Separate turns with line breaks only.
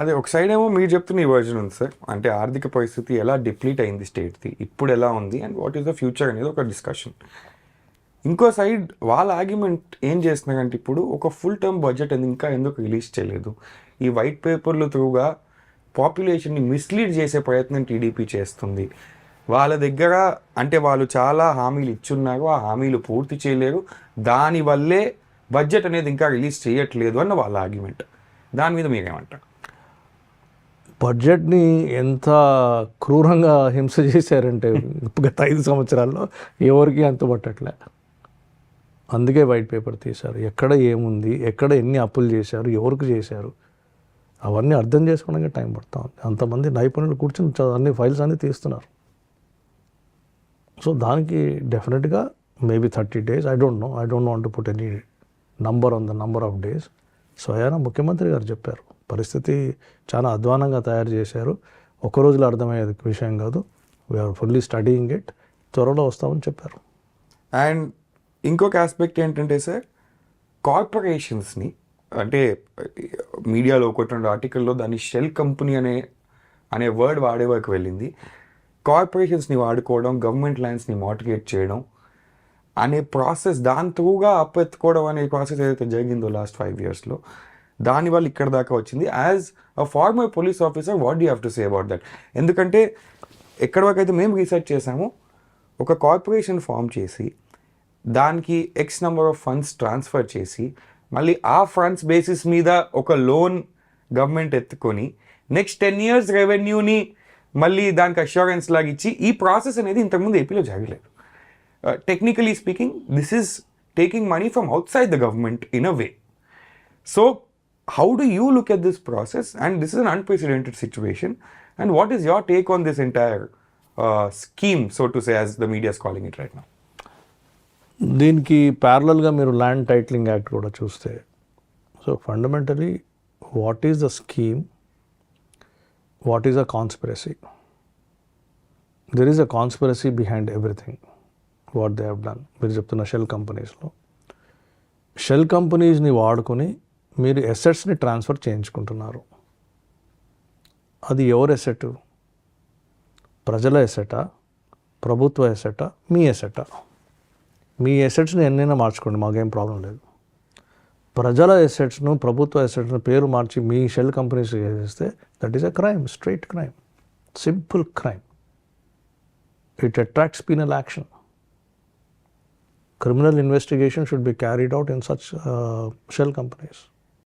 అదే ఒక సైడ్ ఏమో మీరు చెప్తున్న ఈ వర్జన్ ఉంది సార్ అంటే ఆర్థిక పరిస్థితి ఎలా డిప్లీట్ అయింది స్టేట్ది ఇప్పుడు ఎలా ఉంది and what is the future అనేది ఒక డిస్కషన్ ఇంకో సైడ్ వాళ్ళ ఆర్గ్యుమెంట్ ఏం చేస్తున్నారంటే ఇప్పుడు ఒక ఫుల్ టర్మ్ బడ్జెట్ అనేది ఇంకా ఎందుకు రిలీజ్ చేయలేదు? ఈ వైట్ పేపర్లు త్రూగా పాపులేషన్ని మిస్లీడ్ చేసే ప్రయత్నం టీడీపీ చేస్తుంది. వాళ్ళ దగ్గర అంటే వాళ్ళు చాలా హామీలు ఇచ్చున్నారు ఆ హామీలు పూర్తి చేయలేరు. దానివల్లే బడ్జెట్ అనేది ఇంకా రిలీజ్ చేయట్లేదు అన్న వాళ్ళ ఆర్గ్యుమెంట్ దాని మీద మీరేమంటారు?
బడ్జెట్ని ఎంత క్రూరంగా హింస చేశారంటే గత ఐదు సంవత్సరాల్లో ఎవరికి అంత పట్టట్లే. అందుకే వైట్ పేపర్ తీశారు. ఎక్కడ ఏముంది? ఎక్కడ ఎన్ని అప్పులు చేశారు? ఎవరికి చేశారు? అవన్నీ అర్థం చేసుకోవడానికి టైం పడతా ఉంది. అంతమంది నైపుణ్యులు కూర్చొని అన్ని ఫైల్స్ అన్నీ తీస్తున్నారు. సో దానికి డెఫినెట్గా maybe thirty days I don't know. I don't want put any number on the number of days. స్వయాన ముఖ్యమంత్రి గారు చెప్పారు. పరిస్థితి చాలా అధ్వానంగా తయారు చేశారు. ఒక రోజులో అర్థమయ్యేది విషయం కాదు. వీఆర్ ఫుల్లీ స్టడీయింగ్ ఇట్ త్వరలో వస్తామని చెప్పారు.
అండ్ ఇంకొక ఆస్పెక్ట్ ఏంటంటే సార్ కార్పొరేషన్స్ని అంటే మీడియాలో ఒకటి రెండు ఆర్టికల్లో దాన్ని షెల్ కంపెనీ అనే అనే వర్డ్ వాడే వరకు వెళ్ళింది కార్పొరేషన్స్ని వాడుకోవడం గవర్నమెంట్ ల్యాండ్స్ని మోటివేట్ చేయడం అనే ప్రాసెస్ దాని త్రూగా అప్పెత్తుకోవడం అనే ప్రాసెస్ ఏదైతే జరిగిందో లాస్ట్ ఫైవ్ ఇయర్స్లో దానివల్ల ఇక్కడ దాకా వచ్చింది. As a former police officer what you have to say about that ఎందుకంటే ఎక్కడి వరకు అయితే మేము రీసెర్చ్ చేసాము ఒక కార్పొరేషన్ ఫామ్ చేసి దానికి X number of funds transfer చేసి మళ్ళీ ఆ ఫండ్స్ బేసిస్ మీద ఒక లోన్ గవర్నమెంట్ ఎత్తుకొని నెక్స్ట్ టెన్ ఇయర్స్ రెవెన్యూని మళ్ళీ దానికి అష్యూరెన్స్ లాగా ఇచ్చి ఈ ప్రాసెస్ అనేది ఇంతకుముందు ఏపీలో జరగలేదు. Technically speaking this is taking money from outside the government in a way so how do you look at this process? And this is an unprecedented situation. And what is your take on this entire uh, scheme, so to say, as the media is calling it right now?
దీనికి ప్యారలల్గా మీరు land titling act కూడా చూస్తే so fundamentally what is the scheme what is a conspiracy there is a conspiracy behind everything what they have done మీరు చెప్తున్న shell కంపెనీస్లో shell కంపెనీస్ని వాడుకొని మీరు ఎసెట్స్ని ట్రాన్స్ఫర్ చేయించుకుంటున్నారు. అది ఎవరు ఎసెట్ ప్రజల ఎసెటా ప్రభుత్వ ఎసెటా మీ ఎసెటా మీ ఎసెట్స్ని ఎన్నైనా మార్చుకోండి మాకేం ప్రాబ్లం లేదు. ప్రజల ఎసెట్స్ను ప్రభుత్వ ఎసెట్స్ను పేరు మార్చి మీ షెల్ కంపెనీస్ చేస్తే that is a crime straight crime simple crime it attracts penal action criminal investigation should be carried out in such shell companies